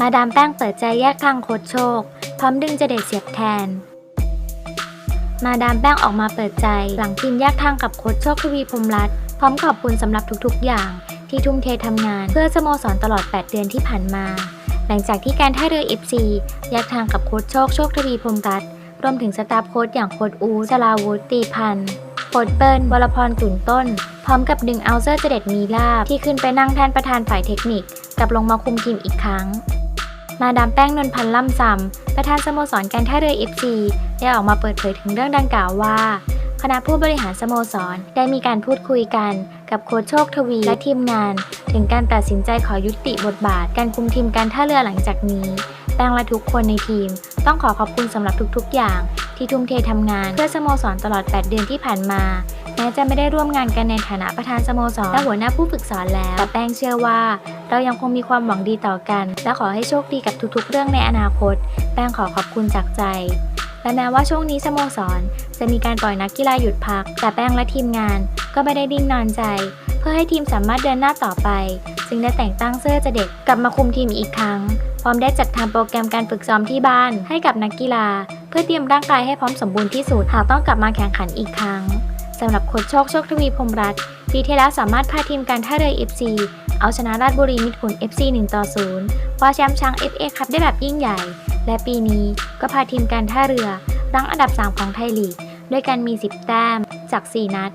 มาดามแป้งเปิดใจแยกทางโคชโชค พร้อมดึงเจเดชเสียบแทน มาดามแป้งออกมาเปิดใจ หลังทีมแยกทางกับโคชโชคทวีพรหมรัตน์พร้อมขอบคุณสำหรับทุกๆ อย่าง ที่ทุ่มเททำงาน เพื่อสโมสรตลอด 8 เดือนที่ผ่านมา หลังจากที่การท่าเรือ FC แยกทางกับโค้ชโชคโชคทวีพรหมรัตน์รวมถึงสตาฟโค้ชอย่างโค้ชอูชลาวุฒิตีพันธ์โค้ชเปิ้ลวรพรตุนต้น พร้อมกับดึงเอาเซอร์เจเดตมีลาบที่ขึ้นไปนั่งแทนประธานฝ่ายเทคนิค กลับลงมาคุมทีมอีกครั้ง มาดามแป้งนนพันธ์ล่ำซำประธานสโมสรการท่าเรือ FC ได้ออกมาเปิดเผยถึงเรื่องดังกล่าวว่า คณะผู้บริหารสโมสรได้มีการพูดคุยกันกับโค้ชโชคทวีและทีมงาน ถึงการตัดสินใจขอยุติบทบาท การคุมทีมการท่าเรือหลังจากนี้แป้งและทุกคนในทีม ต้องขอขอบคุณสำหรับทุกๆอย่าง ที่ทุ่มเททำงานเพื่อสโมสรตลอด 8 เดือนที่ผ่านมา แม้จะไม่ได้ร่วมงานกันในฐานะประธานสโมสรและหัวหน้าผู้ฝึกสอนแล้วแต่แป้งเชื่อว่า เรายังคงมีความหวังดีต่อกัน และขอให้โชคดีกับทุกๆ เรื่องในอนาคต แป้งขอขอบคุณจากใจและแม้ว่าช่วงนี้สโมสร จะมีการปล่อยนักกีฬาหยุดพัก แต่แป้งและทีมงานก็ไม่ได้ดิ้นนอนใจ เพื่อให้ทีมสามารถเดินหน้าต่อไป จึงได้แต่งตั้งเซอร์เจเด็กกลับมาคุมทีมอีกครั้ง พร้อมได้จัดทำโปรแกรมการฝึกซ้อมที่บ้าน ให้กับนักกีฬา เพื่อเตรียมร่างกายให้พร้อมสมบูรณ์ที่สุดหากต้องกลับมาแข่งขันอีกครั้งสำหรับโค้ชโชคโชคทวีพรมรัตน์ปีที่แล้วสามารถพาทีมการท่าเรือ FC เอาชนะราชบุรีมิตรผล FC 1ต่อ0คว้าแชมป์ช้าง FA คัพได้แบบยิ่งใหญ่ และปีนี้ก็พาทีมการท่าเรือรั้งอันดับ 3 ของไทยลีก ด้วยการมี 10 แต้มจาก 4 นัด